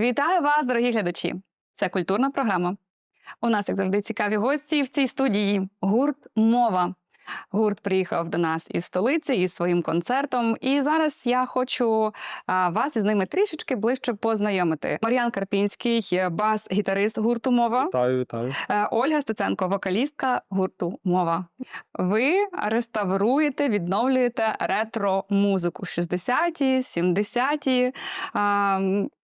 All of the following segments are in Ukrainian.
Вітаю вас, дорогі глядачі! Це культурна програма. У нас, як завжди, цікаві гості в цій студії. Гурт Мова. Гурт приїхав до нас із столиці із своїм концертом. І зараз я хочу вас із ними трішечки ближче познайомити. Мар'ян Карпінський, бас-гітарист гурту Мова. Вітаю, вітаю. Е, Ольга Стеценко, вокалістка гурту Мова. Ви реставруєте, відновлюєте ретро-музику 60-ті, 70-ті.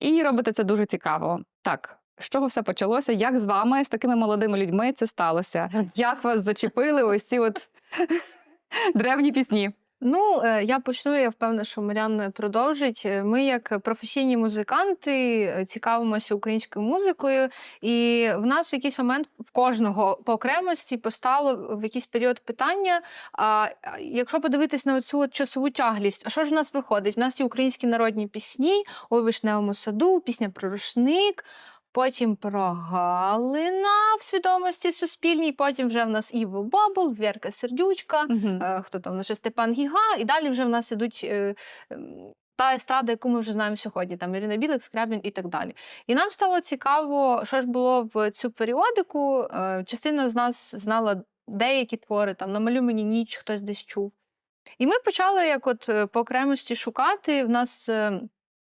І робите це дуже цікаво. Так. З чого все почалося? Як з вами, з такими молодими людьми це сталося? Як вас зачепили ось ці от древні пісні? Ну, е, я почну, я впевнена, що Марян продовжить. Е, Ми, як професійні музиканти, е, цікавимося українською музикою, і в нас в якийсь момент в кожного по окремості постало в якийсь період питання. А якщо подивитись на цю часову тяглість, а що ж в нас виходить? В нас є українські народні пісні, «Ой, вишневому саду, пісня про рушник. Потім про Галина в свідомості суспільній. Потім вже в нас Іво Бабл, Вірка Сердючка, Мгм. е, хто там наш Степан Гіга, і далі вже в нас ідуть. е, ем, Та естрада, яку ми вже знаємо сьогодні, там Ірина Білик, Скрябін і так далі. І нам стало цікаво, що ж було в цю періодику. Е, Частина з нас знала деякі твори, там «Намалюй мені ніч, хтось десь чув. І ми почали як от е, по окремості шукати. В нас е,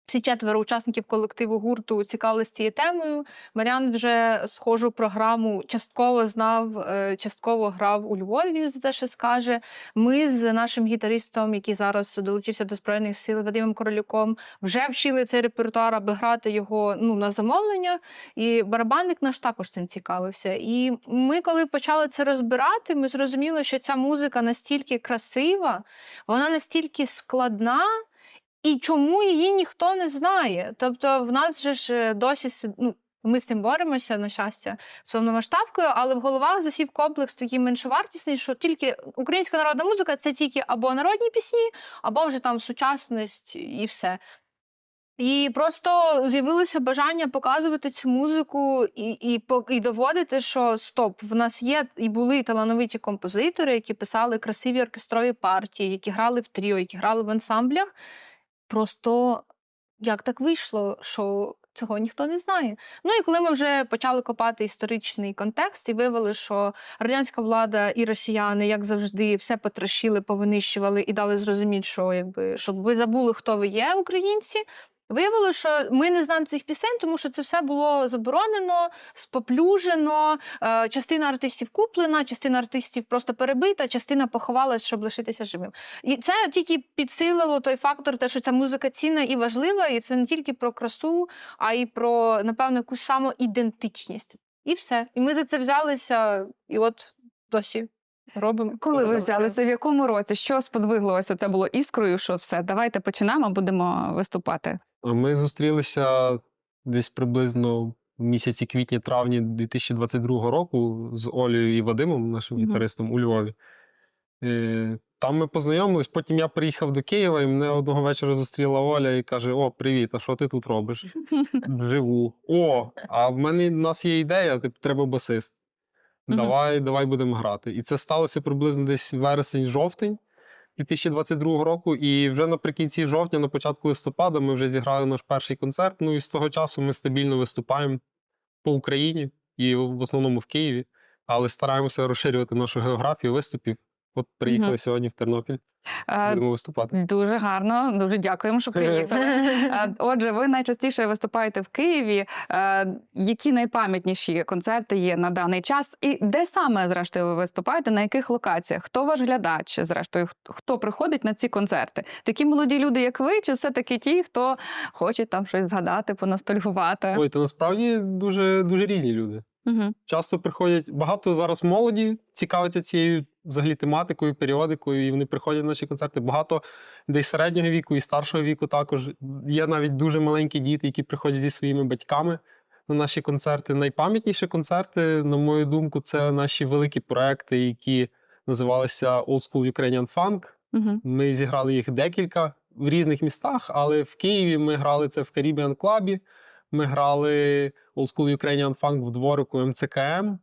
всі четверо учасників колективу гурту цікавились цією темою. Маріан вже схожу програму частково знав, е, частково грав у Львові, за це ще скаже. Ми з нашим гітаристом, який зараз долучився до Збройних сил Вадимом Королюком, вже вчили цей репертуар, аби грати його ну, на замовлення. І барабанник наш також цим цікавився. І ми, коли почали це розбирати, ми зрозуміли, що ця музика настільки красива, вона настільки складна. І чому її ніхто не знає? Тобто, в нас же ж е, досі ну, ми з цим боремося, на щастя, з повномасштабкою, але в головах засів комплекс такий меншовартісний, що тільки українська народна музика це тільки або народні пісні, або вже там сучасність і все. І просто з'явилося бажання показувати цю музику і, і, і доводити, що стоп, в нас є і були талановиті композитори, які писали красиві оркестрові партії, які грали в тріо, які грали в ансамблях. Просто як так вийшло, що цього ніхто не знає. Ну і коли ми вже почали копати історичний контекст і виявили, що радянська влада і росіяни, як завжди, все потрощили, повинищували і дали зрозуміти, що якби щоб ви забули, хто ви є, українці. Виявилося, що ми не знаємо цих пісень, тому що це все було заборонено, споплюжено. е, Частина артистів куплена, частина артистів просто перебита, частина поховалась, щоб лишитися живим. І це тільки підсилило той фактор, те, що ця музика цінна і важлива, і це не тільки про красу, а й про, напевно, якусь самоідентичність. І все. І ми за це взялися, і от досі робимо. Коли ви взялися, в якому році? Що сподвигло ось це було іскрою? Що все, давайте починаємо, будемо виступати. А Ми зустрілися десь приблизно в місяці квітні-травні 2022 року з Олею і Вадимом, нашим гітаристом у Львові. Е, Там ми познайомились, потім я приїхав до Києва, і мене одного вечора зустріла Оля і каже: О, привіт, а що ти тут робиш? Живу. О, а в мене в нас є ідея, типу, треба басист. Давай, давай будемо грати. І це сталося приблизно десь вересень-жовтень 2022 року. І вже наприкінці жовтня, на початку листопада, ми вже зіграли наш перший концерт. Ну і з того часу ми стабільно виступаємо по Україні і в основному в Києві, але стараємося розширювати нашу географію виступів. От приїхали Мгм. сьогодні в Тернопіль, будемо виступати. Дуже гарно, дуже дякуємо, що приїхали. Отже, ви найчастіше виступаєте в Києві. Які найпам'ятніші концерти є на даний час? І де саме, зрештою, ви виступаєте? На яких локаціях? Хто ваш глядач? Зрештою, хто- хто приходить на ці концерти? Такі молоді люди, як ви, чи все-таки ті, хто хоче там щось згадати, поностальгувати? Ой, та насправді дуже, дуже різні люди. Угу. Часто приходять багато зараз молоді цікавиться цією взагалі тематикою, періодикою, і вони приходять на наші концерти. Багато десь середнього віку і старшого віку також. Є навіть дуже маленькі діти, які приходять зі своїми батьками на наші концерти. Найпам'ятніші концерти, на мою думку, це наші великі проекти, які називалися Old School Ukrainian Funk. Угу. Ми зіграли їх декілька в різних містах, але в Києві ми грали це в Caribbean Club, Ми грали Old School Ukrainian Funk в дворику МЦКМ.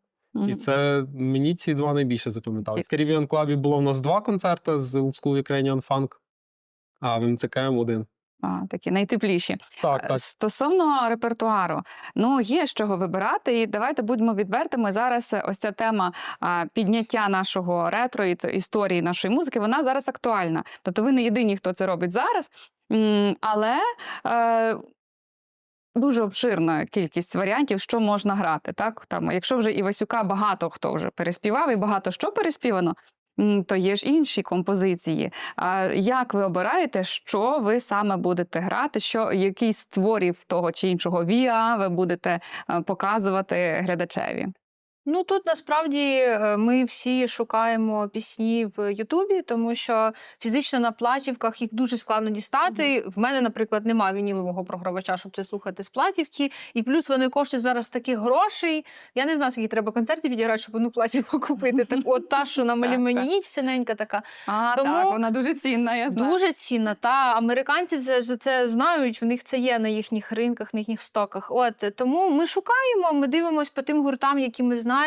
І це мені ці два найбільше запам'ятались. В Caribbean Club було в нас два концерти з Old School Ukrainian Funk, а в МЦКМ один. а, такі найтепліші. Так, так. Стосовно репертуару, ну є з чого вибирати, і давайте будемо відвертими. Зараз ось ця тема а, підняття нашого ретро і історії нашої музики, вона зараз актуальна. Тобто ви не єдині, хто це робить зараз, але. Е, Дуже обширна кількість варіантів, що можна грати. Так? Там, якщо вже Івасюка багато хто вже переспівав і багато що переспівано, то є ж інші композиції. А як ви обираєте, що ви саме будете грати? Що який з творів того чи іншого віа ви будете е, показувати глядачеві? Ну тут насправді е, ми всі шукаємо пісні в Ютубі, тому що фізично на платівках їх дуже складно дістати. В мене, наприклад, немає вінілового програвача, щоб це слухати з платівки. І плюс вони коштують зараз таких грошей. Я не знаю, скільки треба концертів відіграти, щоб одну платівку купити. Так, от та, що на малі ніч, синенька така. А, Тому так, вона дуже цінна, я знаю. Дуже цінна. Та американці вже за це знають. В них це є на їхніх ринках, на їхніх стоках. От тому ми шукаємо, ми дивимося по тим гуртам, які ми знаємо.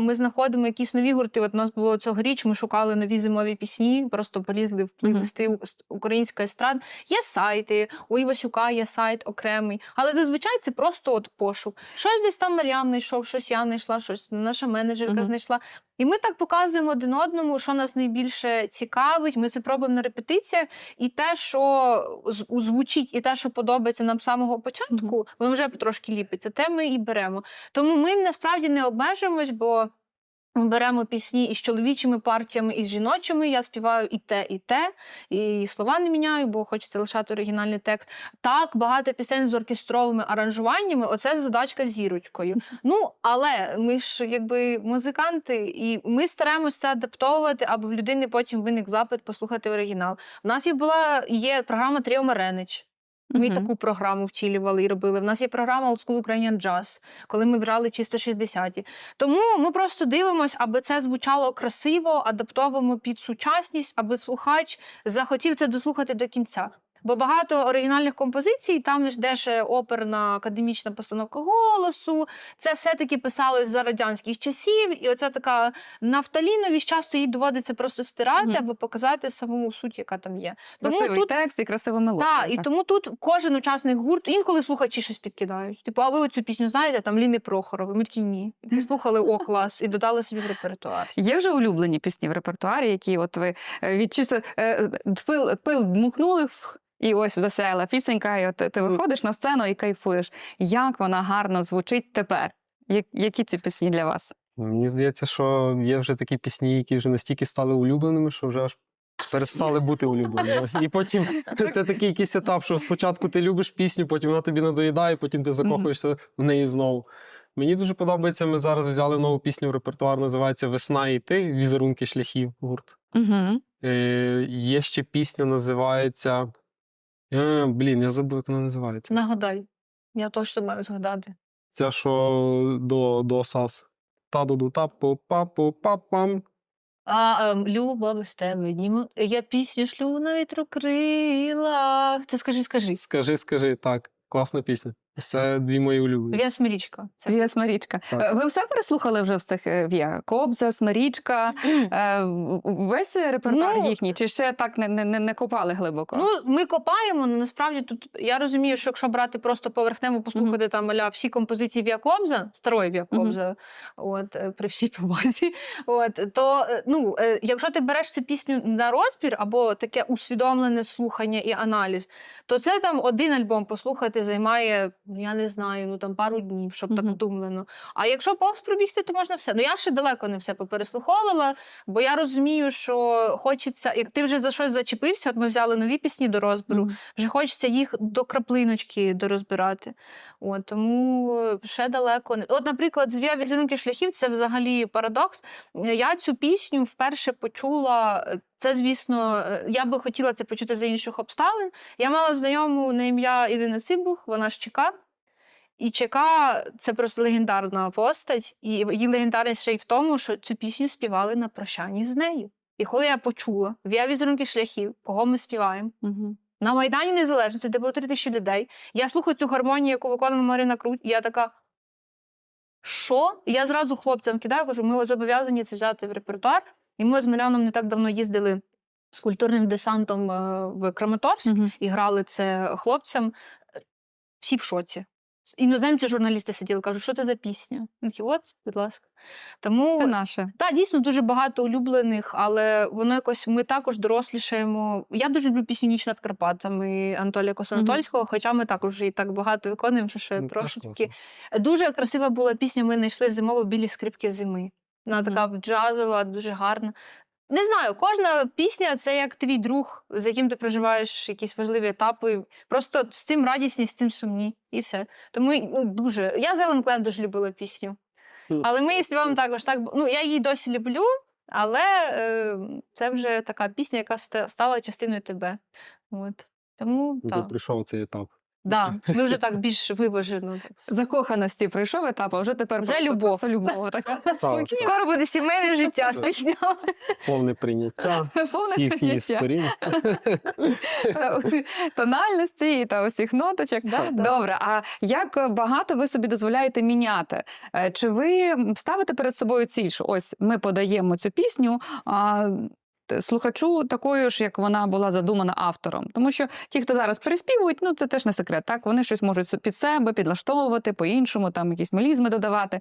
Ми знаходимо якісь нові гурти. От у нас було цьогоріч. Ми шукали нові зимові пісні, просто полізли в плейлисти mm-hmm. українська естрад. Є сайти, у Івасюка є сайт окремий. Але зазвичай це просто от пошук. Щось десь там Мар'ян знайшов, щось я знайшла, щось наша менеджерка Мгм. знайшла. І ми так показуємо один одному, що нас найбільше цікавить. Ми це пробуємо на репетиціях, і те, що з- озвучить, і те, що подобається нам з самого початку, воно вже потрошки ліпиться. Те ми і беремо. Тому ми насправді не обмежуємось, бо. Беремо пісні із чоловічими партіями, і з жіночими. Я співаю і те, і те, і слова не міняю, бо хочеться лишати оригінальний текст. Так, багато пісень з оркестровими аранжуваннями. Оце задачка з зірочкою. Ну, але ми ж якби музиканти, і ми стараємося адаптовувати, аби в людини потім виник запит послухати оригінал. У нас є була є програма Тріо Маренич. Ми Мгм. таку програму вчилювали і робили. В нас є програма Old School Ukrainian Jazz, коли ми брали чисто 60-ті. Тому ми просто дивимося, аби це звучало красиво, адаптовуємо під сучасність, аби слухач захотів це дослухати до кінця. Бо багато оригінальних композицій, там ж де ще оперна академічна постановка голосу. Це все-таки писалось за радянських часів, і оця така нафталіновість, часто їй доводиться просто стирати, Мгм. аби показати саму суть, яка там є. Тому Красивий тут текст і красива мелодія. так, і тому тут кожен учасник гурту, інколи слухачі щось підкидають. Типу, а ви оцю пісню знаєте, там Ліни Прохорової? Ми такі ні. І Послухали о, клас, і додали собі в репертуар. Є вже улюблені пісні в репертуарі, які от ви е, відчуєте, е, пил, пил дмухнули, і ось весела пісенька, і от ти виходиш на сцену і кайфуєш. Як вона гарно звучить тепер? Які ці пісні для вас? Мені здається, що є вже такі пісні, які вже настільки стали улюбленими, що вже аж перестали бути улюбленими. І потім це такий якийсь етап, що спочатку ти любиш пісню, потім вона тобі надоїдає, потім ти закохуєшся в неї знову. Мені дуже подобається. Ми зараз взяли нову пісню в репертуар, називається Весна і ти візерунки шляхів гурт. Угу. Е, є ще пісня, називається. Е, блін, я забув, як вона називається. Нагадай, я точно маю згадати. Ця, що до, до САС. та до ду папу, папам. А ем, Люба без тебе німу. Я пісню шлю на вітрокрилах. Це скажи, скажи. Скажи, скажи, так. Класна пісня. Це дві мої улюблені. Я смирічка. Це Вія Смирічка. Так. Е, Ви все переслухали вже з цих е, Вія? Кобза, Смирічка, е, весь репертуар Ну, їхній, чи ще так не, не, не, копали глибоко? Ну, ми копаємо, але насправді тут я розумію, що якщо брати просто поверхнево послухати там аля всі композиції Віакобза, старої Віакобза, от е, при всій повазі, от то ну, якщо ти береш цю пісню на розбір або таке усвідомлене слухання і аналіз, то це там один альбом послухати займає, ну я не знаю, ну там пару днів, щоб так вдумлено. А якщо повз пробігти, то можна все. Ну я ще далеко не все попереслуховувала, бо я розумію, що хочеться, як ти вже за щось зачепився, от ми взяли нові пісні до розбору, вже хочеться їх до краплиночки дорозбирати. От, тому ще далеко не. От, наприклад, звія візерунки шляхів це взагалі парадокс. Я цю пісню вперше почула. е, Це, звісно, е, я би хотіла це почути за інших обставин. Я мала знайому на ім'я Ірина Сибух, вона ж ЧК. І ЧК це просто легендарна постать, і її легендарність ще й в тому, що цю пісню співали на прощанні з нею. І коли я почула в візерунки шляхів, кого ми співаємо, Мгм. На Майдані Незалежності, де було три тисячі людей. Я слухаю цю гармонію, яку виконувала Марина Круть, і я така. Що? Я зразу хлопцям кидаю, кажу, ми зобов'язані це взяти в репертуар. І ми з Маріаном не так давно їздили з культурним десантом е, в Краматорськ Мгм. і грали це хлопцям. Всі в шоці. Іноземці журналісти сиділи, кажуть, що це за пісня? Такі, от, будь ласка. Тому Це наше. так, дійсно дуже багато улюблених, але воно якось ми також дорослішаємо. Я дуже люблю пісню Ніч над Карпатами Анатолія Косанатольського, хоча ми також її так багато виконуємо, що ще Ну, класно. Дуже красива була пісня. Ми знайшли зимову білі скрипки зими. Вона Мгм. така джазова, дуже гарна. Не знаю, кожна пісня це як твій друг, з яким ти проживаєш якісь важливі етапи. Просто з цим радісні, з цим сумні, і все. Тому ну, дуже. Я Зелен Клен дуже любила пісню. Але ми її співаємо також так. Ну, я її досі люблю, але е, це вже така пісня, яка ста- стала частиною тебе. От. Тому так. прийшов цей етап. Да, ми вже так більш виважено. Закоханості пройшов етап, а вже тепер Вже просто, любов. просто любов. така. Скоро буде сімейне життя з піснями. Повне прийняття Повне всіх її прийняття. сторін. тональності та усіх ноточок. Да, да. Добре, а як багато ви собі дозволяєте міняти? Е, Чи ви ставите перед собою ціль, що ось ми подаємо цю пісню? А, Слухачу такою ж, як вона була задумана автором, тому що ті, хто зараз переспівують, ну це теж не секрет. Так вони щось можуть під себе підлаштовувати по-іншому, там якісь мелізми додавати.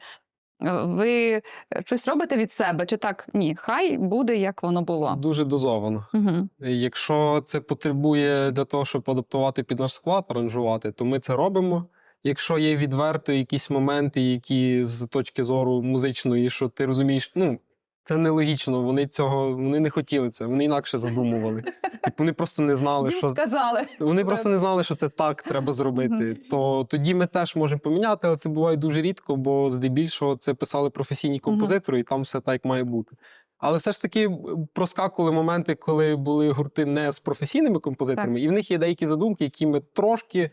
Е, Ви е, щось робите від себе, чи так? Ні, хай буде як воно було. Дуже дозовано. Угу. Якщо це потребує для того, щоб адаптувати під наш склад, аранжувати, то ми це робимо. Якщо є відверто якісь моменти, які з точки зору музичної, що ти розумієш, ну це нелогічно. Вони цього вони не хотіли це, вони інакше задумували. Типу, вони просто не знали, Їм що сказали. вони просто не знали, що це так треба зробити. То тоді ми теж можемо поміняти, але це буває дуже рідко, бо здебільшого це писали професійні композитори, і там все так як має бути. Але все ж таки проскакували моменти, коли були гурти не з професійними композиторами, і в них є деякі задумки, які ми трошки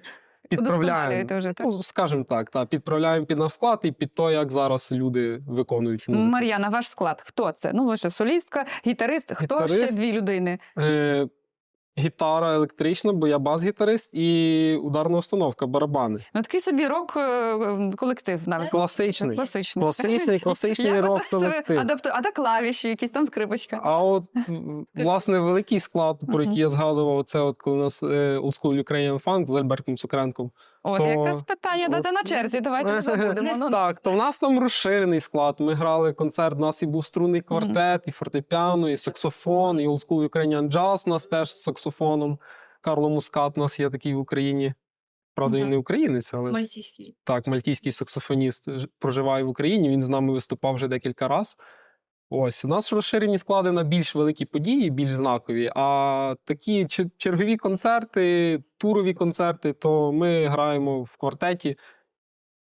підправляємо. Вже, так? Ну, скажімо так, та, підправляємо під наш склад і під те, як зараз люди виконують музику. Мар'яна, ваш склад. Хто це? Ну, ви ще солістка, гітарист. Хто ще дві людини? Е, гітара електрична, бо я бас-гітарист, і ударна установка, барабани. Ну, такий собі рок е, колектив навіть. Класичний. Класичний. Класичний, класичний рок колектив. адапту... А так клавіші, якісь там скрипочка. А от власне великий склад, про який я згадував, це от коли у нас олдскул Old School Ukrainian Funk з Альбертом Цукренком. От то- якраз питання дати на черзі. Давайте не забудемо. Ну, Так, то в нас там розширений склад. Ми грали концерт. У нас і був струнний квартет, і фортепіано, і саксофон, і Old School Ukrainian Jazz у нас теж з саксофоном. Карло Мускат у нас є такий в Україні. Правда, він не українець, але Мальтійський. так, мальтійський саксофоніст проживає в Україні. Він з нами виступав вже декілька разів. Ось у нас розширені склади на більш великі події, більш знакові. А такі чергові концерти, турові концерти, то ми граємо в квартеті.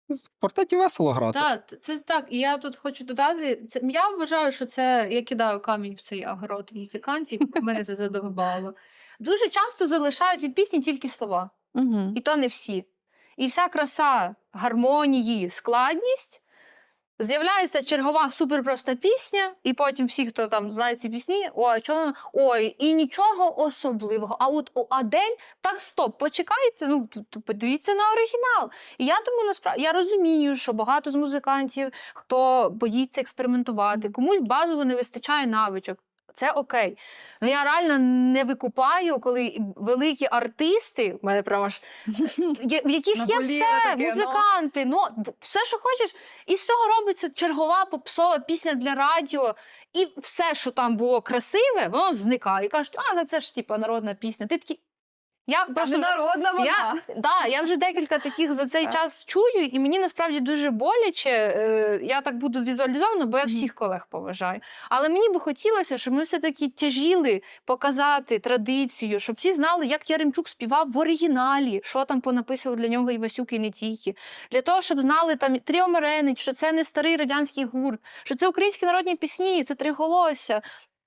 В квартеті весело грати. Так, це так. І я тут хочу додати. Це я вважаю, що це я кидаю камінь в цей огород музикантів. Мене це задовбало. Дуже часто залишають від пісні тільки слова, Угу. і то не всі. І вся краса гармонії, складність. З'являється чергова суперпроста пісня, і потім всі, хто там знає ці пісні, ой, чого, ой, і нічого особливого. А от у Адель, так стоп, почекайте, ну подивіться на оригінал. І я тому насправді я розумію, що багато з музикантів, хто боїться експериментувати, комусь базово не вистачає навичок. Це окей. Ну я реально не викупаю, коли великі артисти, в мене прямо ж в яких є все, ну. музиканти, ну все, що хочеш, і з цього робиться чергова попсова пісня для радіо, і все, що там було красиве, воно зникає. І кажуть, а ну, це ж типа народна пісня. Ти такий. Я, просто народна вона. я, да, я вже декілька таких за цей Так. час чую, і мені насправді дуже боляче. Е, я так буду візуалізовано, бо я всіх колег поважаю. Але мені би хотілося, щоб ми все-таки тяжіли показати традицію, щоб всі знали, як Яремчук співав в оригіналі, що там понаписував для нього Івасюк і не тільки. Для того, щоб знали там Тріо що це не старий радянський гурт, що це українські народні пісні, це триголосся.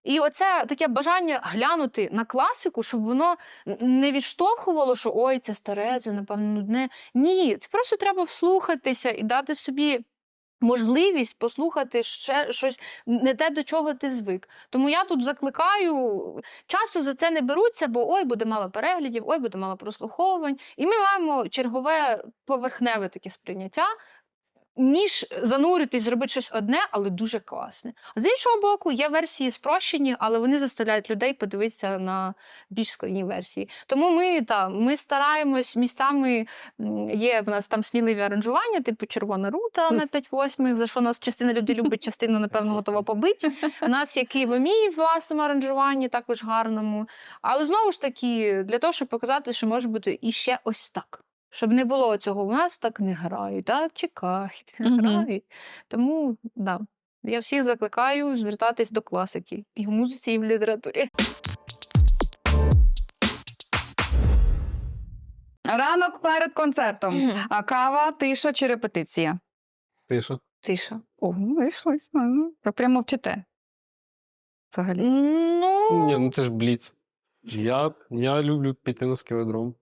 І оце таке бажання глянути на класику, щоб воно не відштовхувало, що ой, це старе, це напевно нудне. Ні, це просто треба вслухатися і дати собі. Можливість послухати ще щось не те, до чого ти звик. Тому я тут закликаю, часто за це не беруться, бо ой, буде мало переглядів, ой, буде мало прослуховувань. І ми маємо чергове поверхневе таке сприйняття. Ніж зануритись, зробити щось одне, але дуже класне. А з іншого боку, є версії спрощені, але вони заставляють людей подивитися на більш складні версії. Тому ми та ми стараємось місцями. Є в нас там сміливі аранжування, типу червона рута на 5-8, за що нас частина людей любить, частина, напевно, готова побити. У нас є Києвомій в власному аранжуванні, також гарному. Але знову ж таки, для того, щоб показати, що може бути і ще ось так. Щоб не було цього, у нас так не грають, а чекають, не Мгм. грають. Тому да, я всіх закликаю звертатись до класиків і в музиці, і в літературі. Ранок перед концертом. А кава, тиша чи репетиція? Тиша. Тиша. О, вийшло. ну, Ви прямо вчите. Взагалі. Ну, Ні, ну це ж бліц. Я, я люблю піти на скеледром.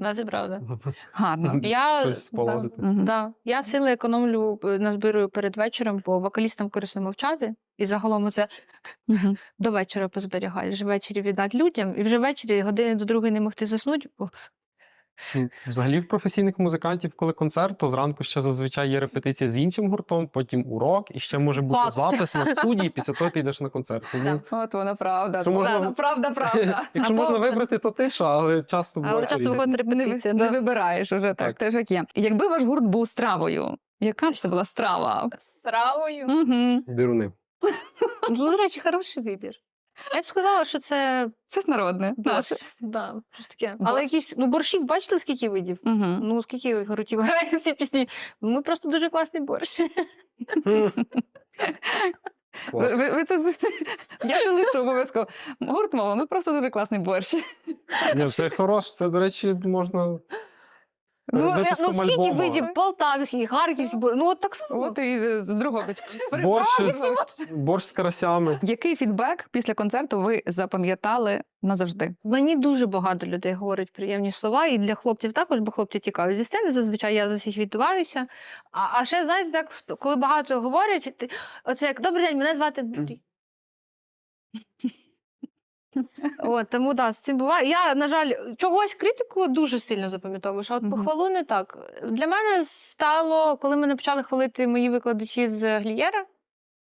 Да, це правда. Гарно. Я, да, да, я сили економлю, е, назбирую перед вечором, бо вокалістам корисно мовчати. І загалом це до вечора позберігати, вже ввечері віддати людям, і вже ввечері години до другої не могти заснути, бо Взагалі в професійних музикантів, коли концерт, то зранку ще зазвичай є репетиція з іншим гуртом, потім урок, і ще може бути Клас. запис на студії, після того ти йдеш на концерт. Тому, От вона правда. Що можна- Да, правда, правда. якщо можна вибрати, то тиша, але часто Але буває часто різне. виходить Не, ви- репетиція. не да. вибираєш уже так, Так. теж як є. Якби ваш гурт був стравою, яка ж це була страва? Стравою. Угу. Дируни. Ну, до речі, хороший вибір. Я б сказала, що це Щось народне. Да. Наше. да, щось таке. Але Борщ. якісь ну борщів, бачите, скільки видів? Угу. Ну, скільки гуртів грають ці пісні? Ми просто дуже класний борщ. Ви, ви, ви це з- я не лишу обов'язково. Гурт мова, ми просто дуже класний борщ. Ні, це хороше, це, до речі, можна. Ну, випуском ну скільки альбому. видів? Полтавський, харківський борщ. Ну, от так само. От і з другого Борщ, з- борщ з карасями. Який фідбек після концерту ви запам'ятали назавжди? Мені дуже багато людей говорять приємні слова, і для хлопців також, бо хлопці тікають зі сцени. Зазвичай я за всіх відбуваюся. А, а ще, знаєте, так, коли багато говорять, ти, оце як добрий день, мене звати Юрій. От, тому да, з цим буває. Я, на жаль, чогось критику дуже сильно запам'ятовую, що от похвалу не так. Для мене стало, коли мене почали хвалити мої викладачі з Глієра,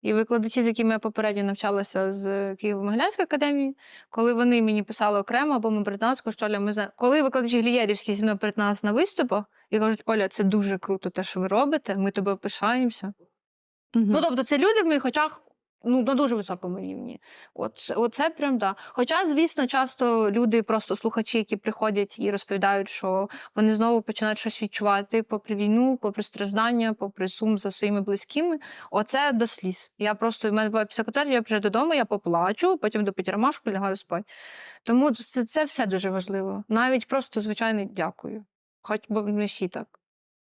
і викладачі, з якими я попередньо навчалася з Києво-Могилянської академії, коли вони мені писали окремо або ми британську що Оля, ми зна... коли викладачі Глієрівські зі мною перед нас на виступах і кажуть, Оля, це дуже круто, те, що ви робите, ми тобою пишаємося. Ну, тобто, це люди в моїх очах ну, на дуже високому рівні. От, це- от це прям да. Хоча, звісно, часто люди, просто слухачі, які приходять і розповідають, що вони знову починають щось відчувати попри війну, попри страждання, попри сум за своїми близькими. Оце до сліз. Я просто в мене після концерту, я приїжджаю додому, я поплачу, потім до ромашку лягаю спати. Тому це, це все дуже важливо. Навіть просто звичайне дякую. Хоч бо ми всі так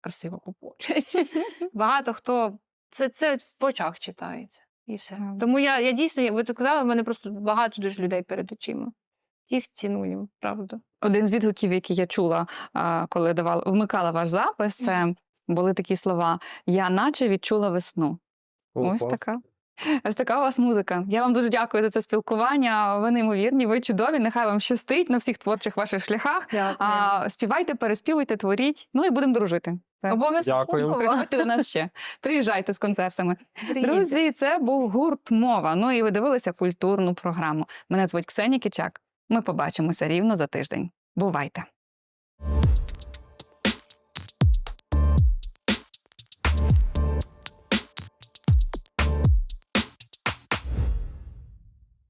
красиво поплачуть. Багато хто це, це в очах читається. І все. Так. Тому я, я дійсно, ви це казали, в мене просто багато дуже людей перед очима. Їх цінуємо, правда. Один з відгуків, який я чула, коли давала, вмикала ваш запис, це були такі слова: Я наче відчула весну. О, Ось клас. така. Ось така у вас музика. Я вам дуже дякую за це спілкування. Ви неймовірні, ви чудові. Нехай вам щастить на всіх творчих ваших шляхах. А, співайте, переспівуйте, творіть. Ну і будемо дружити. Обов'язково. Приходьте до нас ще. Приїжджайте з концертами. Друзі, це був гурт мова. Ну і ви дивилися культурну програму. Мене звуть Ксенія Кичак. Ми побачимося рівно за тиждень. Бувайте!